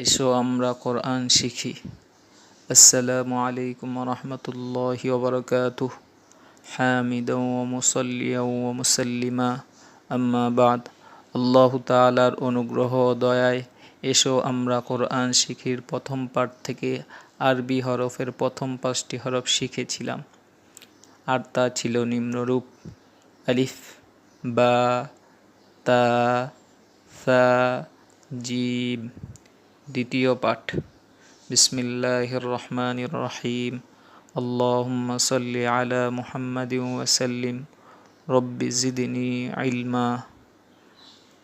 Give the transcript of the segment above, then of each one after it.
এসো আমরা কোরআন শিখি। আসসালামু আলাইকুম রহমতুল্লাহি ওবরকাতুহ। হামিদা মুসাল্লিয়া মুসাল্লিমা। আম্মা বাদ। আল্লাহ তাআলার অনুগ্রহ দয়ায় এসো আমরা কোরআন শিখির প্রথম পাঠ থেকে আরবি হরফের প্রথম পাঁচটি হরফ শিখেছিলাম। আর তা ছিল নিম্নরূপ। আলিফ, বা, তা, সা, জিম দ্বিতীয় পাঠ। বিসমিল্লাহির রহমানির রহিম আল্লাহুম্মা সাল্লি আলা মুহাম্মাদিন ওয়াসাল্লিম রব্বি জিদনি ইলমা।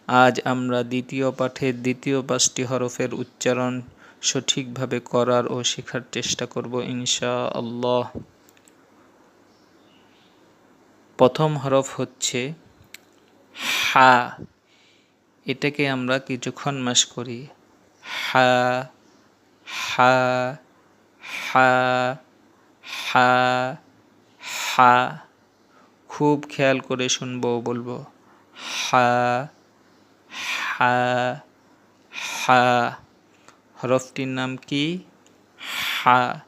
আজ আমরা দ্বিতীয় পাঠের দ্বিতীয় পাঁচটি হরফের উচ্চারণ সঠিকভাবে করার ও শেখার চেষ্টা করব ইনশা আল্লাহ প্রথম হরফ হচ্ছে হা। এটাকে আমরা কিছুক্ষণ মাস করি। হা হা হা হা হা। খুব খেয়াল করে শুনব, বলব, হা হা হা। হরফটির নাম কি? হা।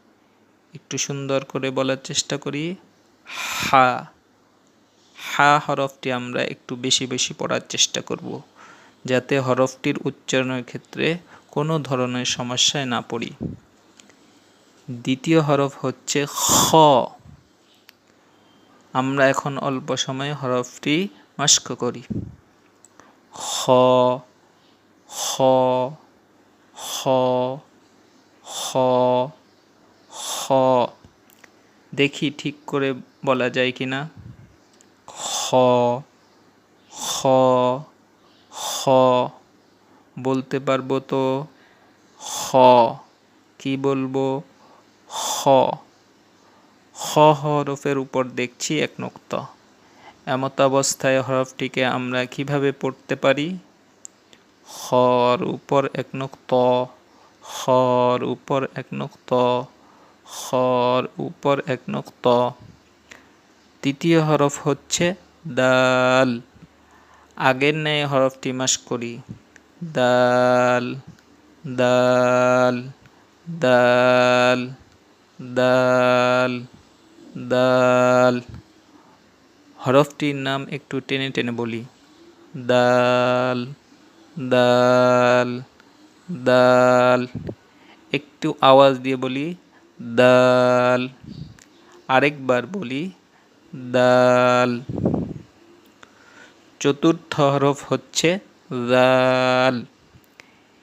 একটু সুন্দর করে বলার চেষ্টা করি। হা। হা হরফটি আমরা একটু বেশি বেশি পড়ার চেষ্টা করব, যাতে হরফটির উচ্চারণের ক্ষেত্রে কোনো ধরনের সমস্যায় না পড়ি। দ্বিতীয় হরফ হচ্ছে খ। আমরা এখন অল্প সময়ে হরফটি মাস্ক করি। খ খ খ খ খ দেখি ঠিক করে বলা যায় কি না? খ খ খ বলতে পারব তো খ কি বলব? খ খ হরফের উপর দেখছি এক নোক্ত। এমত অবস্থায় হরফটিকে আমরা কীভাবে পড়তে পারি? খর উপর এক নোক্ত। খর উপর এক নোক্ত। খর উপর এক নোক্ত। তৃতীয় হরফ হচ্ছে দাল। আগের ন্যায় হরফটি মাস করি। দাল দাল দাল দাল দাল। হরফটির নাম একটু টেনে টেনে বলি। দাল দাল দাল। একটু আওয়াজ দিয়ে বলি, দাল। আরেকবার বলি, দাল। চতুর্থ হরফ হচ্ছে জাল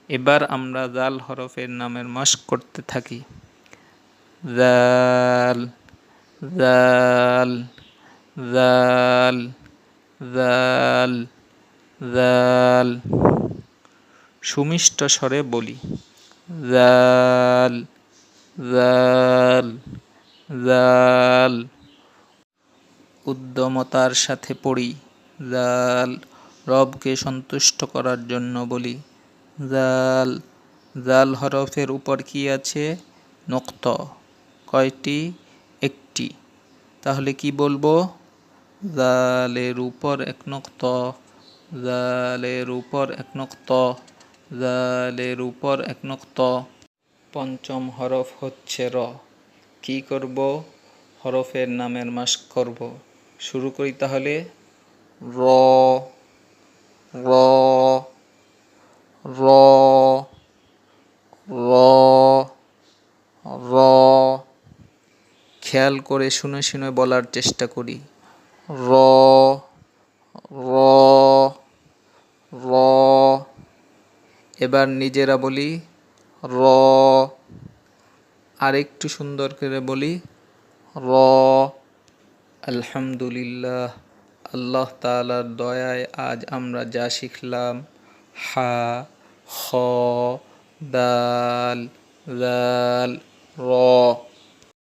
এবার আমরা জাল হরফের নামের মস্ক করতে থাকি। জাল জাল জাল জাল জাল সুমিষ্ট স্বরে বলি। জাল জাল জাল উদ্যমতার সাথে পড়ি। জাল রবকে সন্তুষ্ট করার জন্য বলি, জাল জাল হরফের উপর কি আছে? নক্ত, কয়টি? একটি। তাহলে কি বলব? জালের উপর এক নক্ত, জালের উপর এক নক্ত, জালের উপর এক নক্ত। পঞ্চম হরফ হচ্ছে র। কি করব? হরফের নামের মাস করব। শুরু করি তাহলে। র র র র র। খেয়াল করে শুনে শুনে বলার চেষ্টা করি। র র র। এবার নিজেরা বলি, র। আরেকটু সুন্দর করে বলি, র। আলহামদুলিল্লাহ। আল্লাহ তালার দয়ায় আজ আমরা যা শিখলাম হা খ দাল দাল র